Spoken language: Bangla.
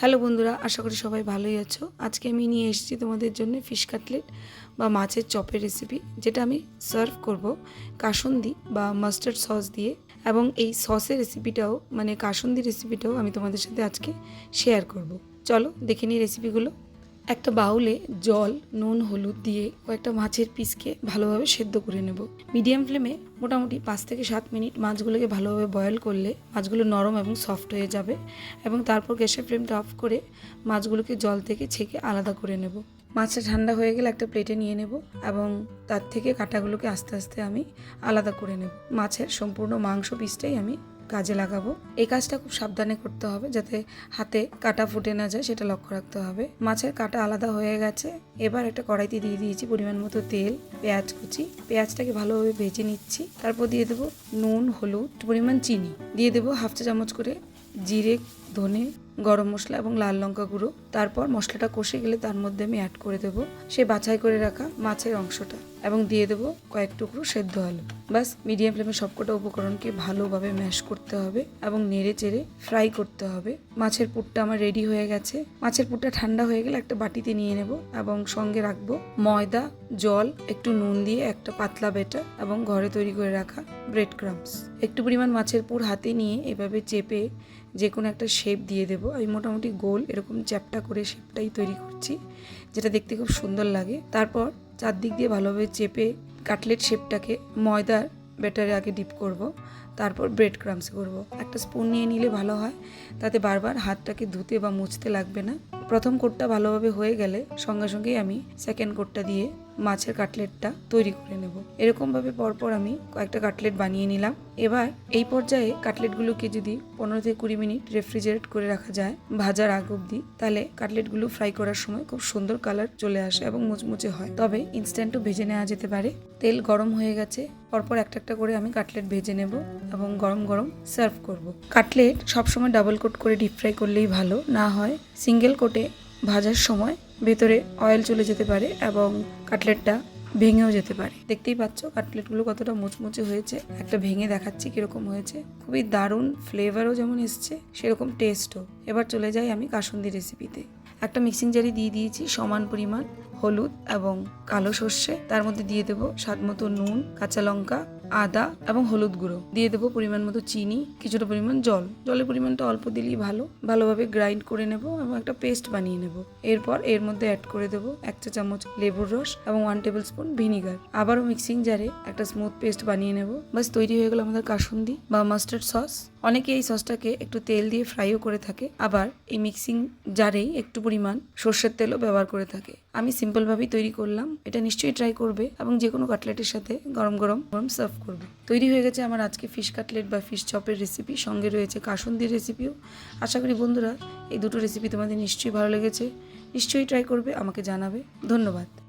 হ্যালো বন্ধুরা, আশা করি সবাই ভালোই আছো। আজকে আমি নিয়ে এসেছি তোমাদের জন্য ফিশ কাটলেট বা মাছের চপের রেসিপি যেটা আমি সার্ভ করব কাসন্দি বা মাস্টার্ড সস দিয়ে। এবং এই সসের রেসিপিটাও মানে কাসন্দি রেসিপিটাও আমি তোমাদের সাথে আজকে শেয়ার করব। চলো দেখে নিই রেসিপিগুলো একটা বাউলে জল, নুন, হলুদ দিয়ে কয়েকটা মাছের পিসকে ভালোভাবে সেদ্ধ করে নেব। মিডিয়াম ফ্লেমে মোটামুটি পাঁচ থেকে সাত মিনিট মাছগুলোকে ভালোভাবে বয়েল করলে মাছগুলো নরম এবং সফট হয়ে যাবে এবং তারপর গ্যাসের ফ্লেমটা অফ করে মাছগুলোকে জল থেকে ছেঁকে আলাদা করে নেব। মাছটা ঠান্ডা হয়ে গেলে একটা প্লেটে নিয়ে নেব এবং তার থেকে কাঁটাগুলোকে আস্তে আস্তে আমি আলাদা করে নেব। মাছের সম্পূর্ণ মাংস পিসটাই আমি কাজে লাগাবো। এই কাজটা খুব সাবধানে করতে হবে যাতে হাতে কাটা ফুটে না যায়, সেটা লক্ষ্য রাখতে হবে। মাছের কাটা আলাদা হয়ে গেছে। এবার একটা কড়াইতে দিয়ে দিয়েছি পরিমাণ মতো তেল, পেঁয়াজ কুচি। পেঁয়াজটাকে ভালোভাবে ভেজে নিচ্ছি। তারপর দিয়ে দেবো নুন, হলুদ, পরিমাণ চিনি। দিয়ে দেবো হাফ চা চামচ করে জিরে ধনে, গরম মশলা এবং লাল লঙ্কা গুঁড়ো। তারপর মশলাটা কষে গেলে তার মধ্যে আমি অ্যাড করে দেবো সে বাছাই করে রাখা মাছের অংশটা এবং দিয়ে দেবো কয়েক টুকরো সেদ্ধ আলু। বাস মিডিয়াম ফ্লেমে সবকটা উপকরণকে ভালোভাবে ম্যাশ করতে হবে এবং নেড়ে চেড়ে ফ্রাই করতে হবে। মাছের পুরটা আমার রেডি হয়ে গেছে। মাছের পুরটা ঠান্ডা হয়ে গেলে একটা বাটিতে নিয়ে নেব এবং সঙ্গে রাখব ময়দা, জল, একটু নুন দিয়ে একটা পাতলা বেটার এবং ঘরে তৈরি করে রাখা ব্রেড ক্রামস একটু পরিমাণ মাছের পুর হাতে নিয়ে এভাবে চেপে যে কোনো একটা শেপ দিয়ে দেবো। আমি মোটামুটি গোল এরকম চ্যাপটা করে শেপটাই তৈরি করছি, যেটা দেখতে খুব সুন্দর লাগে। তারপর চারদিক দিয়ে ভালোভাবে চেপে কাটলেট শেপটাকে ময়দার ব্যাটারে আগে ডিপ করব। তারপর ব্রেড ক্রামস করব। একটা স্পুন নিয়ে নিলে ভালো হয়, তাতে বারবার হাতটাকে ধুতে বা মুছতে লাগবে না। প্রথম কোটটা ভালোভাবে হয়ে গেলে সঙ্গে সঙ্গেই আমি সেকেন্ড কোটটা দিয়ে মাছের কাটলেটটা তৈরি করে নেব। এরকমভাবে পরপর আমি কয়েকটা কাটলেট বানিয়ে নিলাম। এবার এই পর্যায়ে কাটলেটগুলোকে যদি পনেরো থেকে কুড়ি মিনিট রেফ্রিজারেট করে রাখা যায় ভাজার আগ অবধি, তাহলে কাটলেটগুলো ফ্রাই করার সময় খুব সুন্দর কালার চলে আসে এবং মুচমুচে হয়। তবে ইনস্ট্যান্টও ভেজে নেওয়া যেতে পারে। তেল গরম হয়ে গেছে, পরপর একটা একটা করে আমি কাটলেট ভেজে নেব। এবং গরম গরম সার্ভ করব। কাটলেট সবসময় ডাবল কোট করে ডিপ ফ্রাই করলেই ভালো, না হয় সিঙ্গেল কোটে ভাজার সময় ভেতরে অয়েল চলে যেতে পারে এবং কাটলেটটা ভেঙেও যেতে পারে। দেখতেই পাচ্ছ কাটলেটগুলো কতটা মুচমুচে হয়েছে, একটা ভেঙে দেখাচ্ছি কীরকম হয়েছে। খুবই দারুণ ফ্লেভারও যেমন এসছে, সেরকম টেস্টও এবার চলে যাই আমি কাসুন্দি রেসিপিতে একটা মিক্সিং জারি দিয়ে দিয়েছি সমান পরিমাণ হলুদ এবং কালো সর্ষে। তার মধ্যে দিয়ে দেবো স্বাদ মতো নুন, কাঁচা লঙ্কা আদা এবং হলুদ গুঁড়ো। দিয়ে দেবো পরিমাণ মতো চিনি, কিছুটা পরিমাণ জল। জলের পরিমাণটা অল্প দিলেই ভালো। ভালোভাবে গ্রাইন্ড করে নেব এবং একটা পেস্ট বানিয়ে নেব। এরপর এর মধ্যে অ্যাড করে দেবো এক চা চামচ লেবুর রস এবং ওয়ান টেবিল স্পুন ভিনিগার আবারও মিক্সিং জারে একটা স্মুথ পেস্ট বানিয়ে নেব। বাস তৈরি হয়ে গেল আমাদের কাসুন্দি বা মাস্টার্ড সস অনেকে এই সসটাকে একটু তেল দিয়ে ফ্রাইও করে থাকে। আবার এই মিক্সিং জারেই একটু পরিমাণ সর্ষের তেলও ব্যবহার করে থাকে। আমি সিম্পলভাবেই তৈরি করলাম। এটা নিশ্চয়ই ট্রাই করবে এবং যে কোনো কাটলেটের সাথে গরম গরম গরম সার্ভ করবে। তৈরি হয়ে গেছে আমার আজকে ফিশ কাটলেট বা ফিশ চপের রেসিপি সঙ্গে রয়েছে কাসুন্দির রেসিপিও আশা করি বন্ধুরা, এই দুটো রেসিপি তোমাদের নিশ্চয়ই ভালো লেগেছে। নিশ্চয়ই ট্রাই করবে, আমাকে জানাবে। ধন্যবাদ।